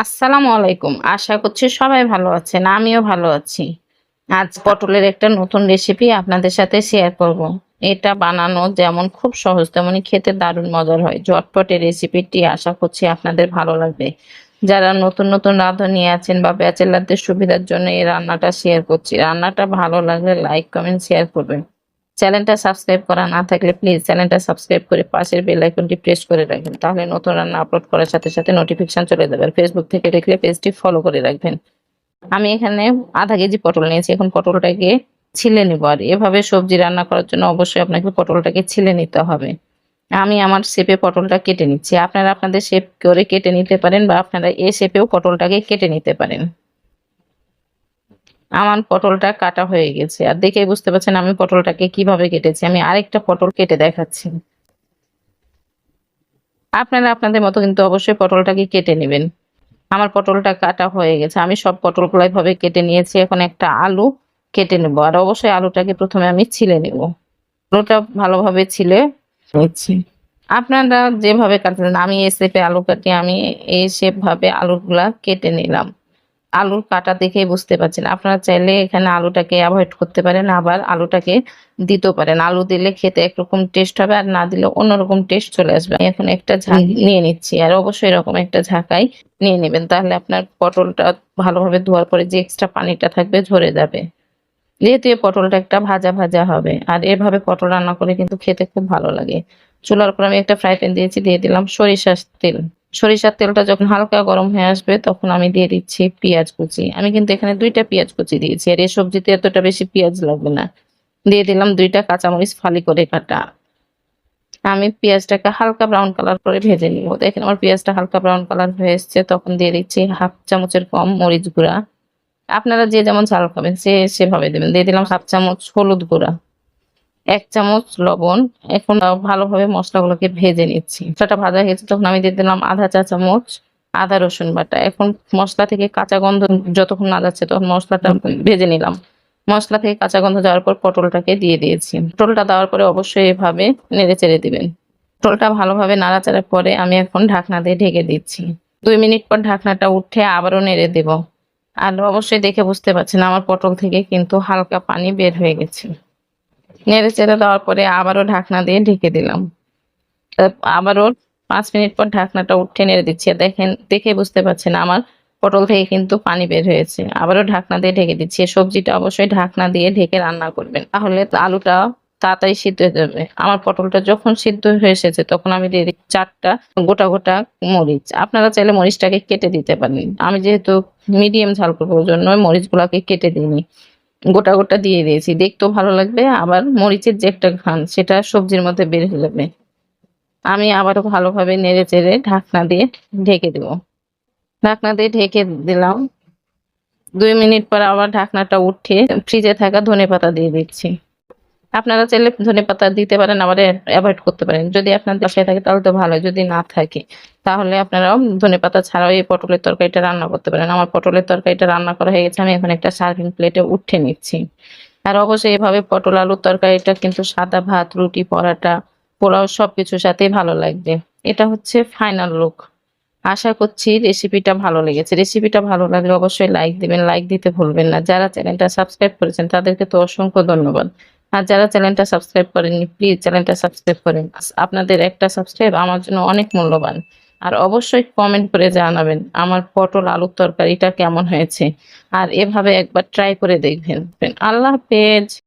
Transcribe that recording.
আসসালামু আলাইকুম। আশা করছি সবাই ভালো আছেন, আমিও ভালো আছি। আজ পটলের একটা নতুন রেসিপি আপনাদের সাথে শেয়ার করব। এটা বানানো যেমন খুব সহজ তেমনই খেতে দারুণ মজার হয়। ঝটপট এই রেসিপিটি আশা করছি আপনাদের ভালো লাগবে। যারা নতুন নতুন রাঁধুনি আছেন বা ব্যাচেলারদের সুবিধার জন্য এই রান্নাটা শেয়ার করছি, রান্নাটা ভালো লাগলে লাইক কমেন্ট শেয়ার করবেন। চ্যানেলটা সাবস্ক্রাইব করা না থাকলে প্লিজ চ্যানেলটা সাবস্ক্রাইব করে পাশের বেল আইকনটি প্রেস করে রাখবেন। তাহলে নতুন রান্না আপলোড করার সাথে সাথে নোটিফিকেশন চলে যাবে। আর ফেসবুক থেকে দেখলে পেজটি ফলো করে রাখবেন। আমি এখানে আধা কেজি পটল নিয়েছি। এখন পটলটাকে ছিলে নিব। আর এভাবে সবজি রান্না করার জন্য অবশ্যই আপনাকে পটলটাকে ছিলে নিতে হবে। আমি আমার শেপে পটলটা কেটে নিচ্ছি। আপনারা আপনাদের শেপ করে কেটে নিতে পারেন বা আপনারা এ শেপেও পটলটাকে কেটে নিতে পারেন। আমার পটলটা কাটা হয়ে গেছে। আর দেখেই বুঝতে পারছেন আমি পটলটাকে কীভাবে কেটেছি। আমি আরেকটা পটল কেটে দেখাচ্ছি। আপনারা আপনাদের মতো কিন্তু অবশ্যই পটলটাকে কেটে নেবেন। আমার পটলটা কাটা হয়ে গেছে। আমি সব পটলগুলো এভাবে কেটে নিয়েছি। এখন একটা আলু কেটে নেব। আর অবশ্যই আলুটাকে প্রথমে আমি ছিলে নেব। আলুটা ভালোভাবে ছিলে নিচ্ছি। আপনারা যেভাবে কাটেন আমি এই শেপে আলু কাটি, আমি এই শেপ ভাবে আলুগুলা কেটে নিলাম। আলুর কাটা দেখেই বুঝতে পারছেন। আপনারা চাইলে এখানে আলুটাকে অ্যাভয়েড করতে পারেন আবার আলুটাকে দিতেও পারেন। আলু দিলে খেতে একরকম টেস্ট হবে আর না দিলে অন্যরকম টেস্ট চলে আসবে। আমি এখন একটা ঝাঁক নিয়ে নিচ্ছি আর অবশ্যই এরকম একটা ঝাঁকাই নিয়ে নেবেন। তাহলে আপনার পটলটা ভালোভাবে ধোয়ার পরে যে এক্সট্রা পানিটা থাকবে ঝরে যাবে। যেহেতু এই পটলটা একটা ভাজা ভাজা হবে আর এভাবে পটল রান্না করে কিন্তু খেতে খুব ভালো লাগে। চুলার উপর আমি একটা ফ্রাই প্যান দিয়েছি দিয়ে দিলাম সরিষার তেল। সরিষার তেলটা যখন হালকা গরম হয়ে আসবে, তখন আমি দিয়ে দিচ্ছি পেঁয়াজ কুচি। আমি কিন্তু এখানে দুইটা পেঁয়াজ কুচি দিয়েছি, আর এই সবজিতে এতটা বেশি পেঁয়াজ লাগবে না। দিয়ে দিলাম দুইটা কাঁচামরিচ ফালি করে কাটা। আমি পেঁয়াজটাকে হালকা ব্রাউন কালার করে ভেজে নিব। দেখেন আমার পেঁয়াজটা হালকা ব্রাউন কালার হয়ে এসছে, তখন দিয়ে দিচ্ছি হাফ চামচের কম মরিচ গুঁড়া। আপনারা যে যেমন ঝাল খাবেন, সে সেভাবে দেবেন। দিয়ে দিলাম হাফ চামচ হলুদ গুঁড়া। এক চামচ লবণ। এখন ভালোভাবে মশলাগুলোকে ভেজে নিচ্ছি। মশলাটা ভাজা হয়ে গেছে, তখন আমি দিয়ে দিলাম আধা চা চামচ আদা রসুন বাটা। এখন মশলা থেকে কাঁচা গন্ধ যতক্ষণ না যাচ্ছে, তখন মশলাটা ভেজে নিলাম। মশলা থেকে কাঁচা গন্ধ যাওয়ার পর পটলটাকে দিয়ে দিয়েছি। পটলটা দেওয়ার পরে অবশ্যই এভাবে নেড়ে চেড়ে দিবেন। পটলটা ভালোভাবে নাড়াচাড়ার পরে আমি এখন ঢাকনা দিয়ে ঢেকে দিচ্ছি। দুই মিনিট পর ঢাকনাটা উঠে আবারও নেড়ে দেব। আর অবশ্যই দেখে বুঝতে পারছেন, আমার পটল থেকে কিন্তু হালকা পানি বের হয়ে গেছে। নেড়ে চেড়ে দেওয়ার পরে আবারও ঢাকনা দিয়ে ঢেকে দিলাম। আবারও পাঁচ মিনিট পর ঢাকনাটা উঠে নেড়ে দিচ্ছি। দেখেন, দেখে বুঝতে পারছেন আমার পটল থেকে কিন্তু পানি বের হয়েছে। আবারও ঢাকনা দিয়ে ঢেকে দিচ্ছি। সবজিটা অবশ্যই ঢাকনা দিয়ে ঢেকে রান্না করবেন। তাহলে আলুটা তাড়াতাড়ি সিদ্ধ হয়ে যাবে। আমার পটলটা যখন সিদ্ধ হয়ে এসেছে, তখন আমি দিয়ে দিই চারটা গোটা গোটা মরিচ। আপনারা চাইলে মরিচটাকে কেটে দিতে পারেন। আমি যেহেতু মিডিয়াম ঝাল করব জন্য মরিচগুলাকে কেটে দিইনি। গোটা গোটা দিয়ে দিয়েছি। দেখতেও ভালো লাগবে, আবার মরিচের যে একটা ঘ্রাণ, সেটা সবজির মধ্যে বের হয়ে যাবে। আমি আবারও ভালোভাবে নেড়ে চেড়ে ঢাকনা দিয়ে ঢেকে দেব। ঢাকনা দিয়ে ঢেকে দিলাম। দুই মিনিট পর আবার ঢাকনাটা উঠে ফ্রিজে থাকা ধনে পাতা দিয়ে দিচ্ছি। আপনারা চাইলে ধনে পাতা দিতে পারেন, আবার অ্যাভয়েড করতে পারেন। যদি আপনার বাসায় থাকে, তাহলে তো ভালো যদি না থাকে তাহলে আপনারাও ধনে পাতা ছাড়াও এই পটলের তরকারিটা রান্না করতে পারেন। আমার পটলের তরকারিটা রান্না করা হয়ে গেছে, আমি এখন একটা সার্ভিং প্লেটে উঠে নিচ্ছি। আর অবশ্যই এভাবে পটল আলুর তরকারিটা কিন্তু সাদা ভাত, রুটি, পরাটা, পোলাও সব কিছুর ভালো লাগবে। এটা হচ্ছে ফাইনাল লুক আশা করছি রেসিপিটা ভালো লেগেছে। রেসিপিটা ভালো লাগলে অবশ্যই লাইক দিবেন। লাইক দিতে ভুলবেন না। যারা চ্যানেলটা সাবস্ক্রাইব করেছেন, তাদেরকে তো অসংখ্য ধন্যবাদ। আর যারা চ্যানেলটা সাবস্ক্রাইব করেননি প্লিজ চ্যানেলটা সাবস্ক্রাইব করেন। আপনাদের একটা সাবস্ক্রাইব আমার জন্য অনেক মূল্যবান। আর অবশ্যই কমেন্ট করে জানাবেন, আমার পটল আলুর তরকারিটা কেমন হয়েছে। আর এভাবে একবার ট্রাই করে দেখবেন। আল্লাহ হাফেজ।